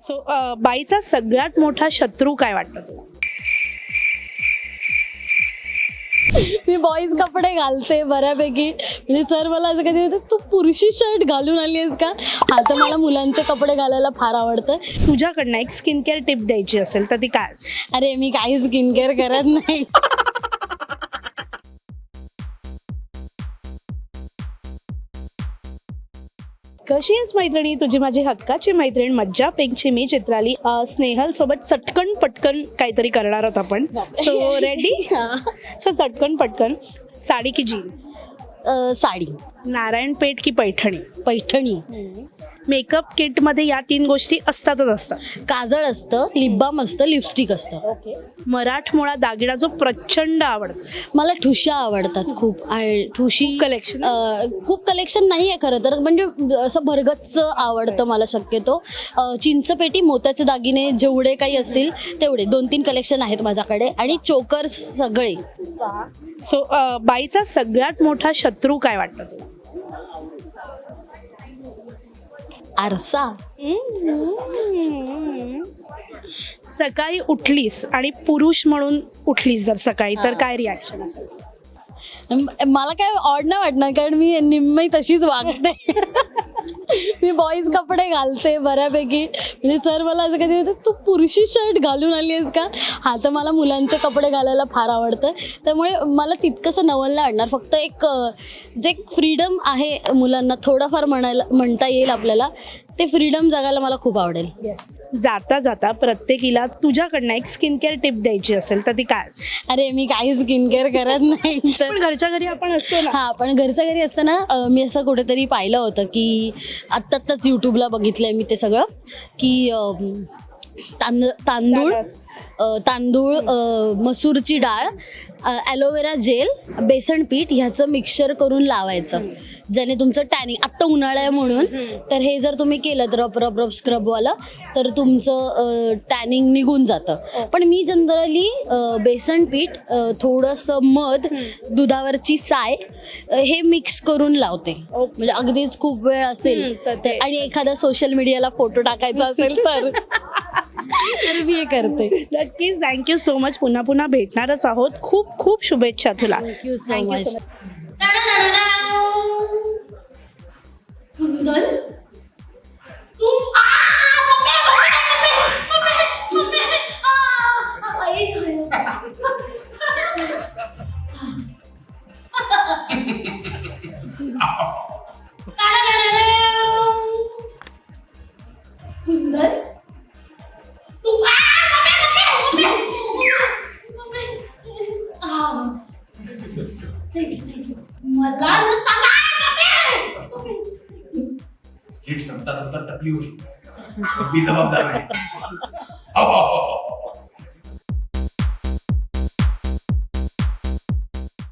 So बाईचा सगळ्यात मोठा शत्रू काय वाटतं तुला? मी बॉईज कपडे घालते बऱ्यापैकी. म्हणजे सर मला असं कधी तू पुरुषी शर्ट घालून आली आहेस का? हा तर मला मुलांचे कपडे घालायला फार आवडतं. तुझ्याकडनं एक स्किन केअर टिप द्यायची असेल तर ती काय? अरे मी काही स्किन केअर करत नाही. कशी आहेस मैत्रिणी? तुझी माझी हक्काची मैत्रीण मज्जा पेंगची मी चित्राली स्नेहल सोबत चटकन पटकन काहीतरी करणार आहोत आपण. सो रेडी सो चटकन पटकन. साडी की जीन्स साडी. नारायणपेठ की पैठणी? पैठणी. मेकअप किटमध्ये या तीन गोष्टी असतातच असतात. काजळ असतं लिप बाम असतं लिपस्टिक असतं. ओके. मराठमोळा दागिना जो प्रचंड आवडतो. मला ठुशा आवडतात खूप. आणि ठुशी? अं, खूप कलेक्शन नाही आहे खरं तर. म्हणजे असं भरगच्च आवडतं मला शक्यतो. चिंचपेटी मोत्याचे दागिने जेवढे काही असतील तेवढे. दोन तीन कलेक्शन आहेत माझ्याकडे. आणि चोकर्स सगळे. सो बाईचा सगळ्यात मोठा शत्रू काय वाटतं? आरसा. सकाळी उठलीस आणि पुरुष म्हणून उठलीस जर सकाळी तर काय रिॲक्शन असेल? मला काय ऑड नाही वाटणार कारण मी निम्मी तशीच वागते. मी बॉईज कपडे घालते बऱ्यापैकी. म्हणजे सर मला असं कधी तू पुरुषी शर्ट घालून आली आहेस का? हा तर मला मुलांचे कपडे घालायला फार आवडतं. त्यामुळे मला तितकंसं नवल नाही आणणार. फक्त एक जे फ्रीडम आहे मुलांना थोडंफार म्हणायला म्हणता येईल आपल्याला ते फ्रीडम जगायला मला खूप आवडेल. जाता जाता प्रत्येकीला तुझ्याकडनं एक स्किन केअर टिप द्यायची असेल तर ती काय? अरे मी काही स्किन केअर करत नाही तर घरच्या घरी आपण असतो ना हा पण घरच्या घरी असताना मी असं कुठेतरी पाहिलं होतं की आत्ता आत्ताच यूट्यूबला बघितलंय मी ते सगळं की तांद तांदूळ तांदूळ मसूरची डाळ ॲलोवेरा जेल बेसन पीठ ह्याचं मिक्सचर करून लावायचं ज्याने तुमचं टॅनिंग आत्ता उन्हाळा आहे म्हणून तर हे जर तुम्ही केलं तर रप रप रप स्क्रबवालं तर तुमचं टॅनिंग निघून जातं. पण मी जनरली बेसन पीठ थोडंसं मध दुधावरची साय हे मिक्स करून लावते. म्हणजे अगदीच खूप वेळ असेल तर. आणि एखादा सोशल मीडियाला फोटो टाकायचा असेल तर. तर मी हे करते. नक्कीच. थँक्यू सो मच पुन्हा पुन्हा भेटणारच आहोत. खूप खूप शुभेच्छा तुला. Thank you so much Tunggal? Tung ah, mami, mami, mami, mami, mami, ah, apa ini? Hahaha. तकलीफ होती मी जबाबदार नाही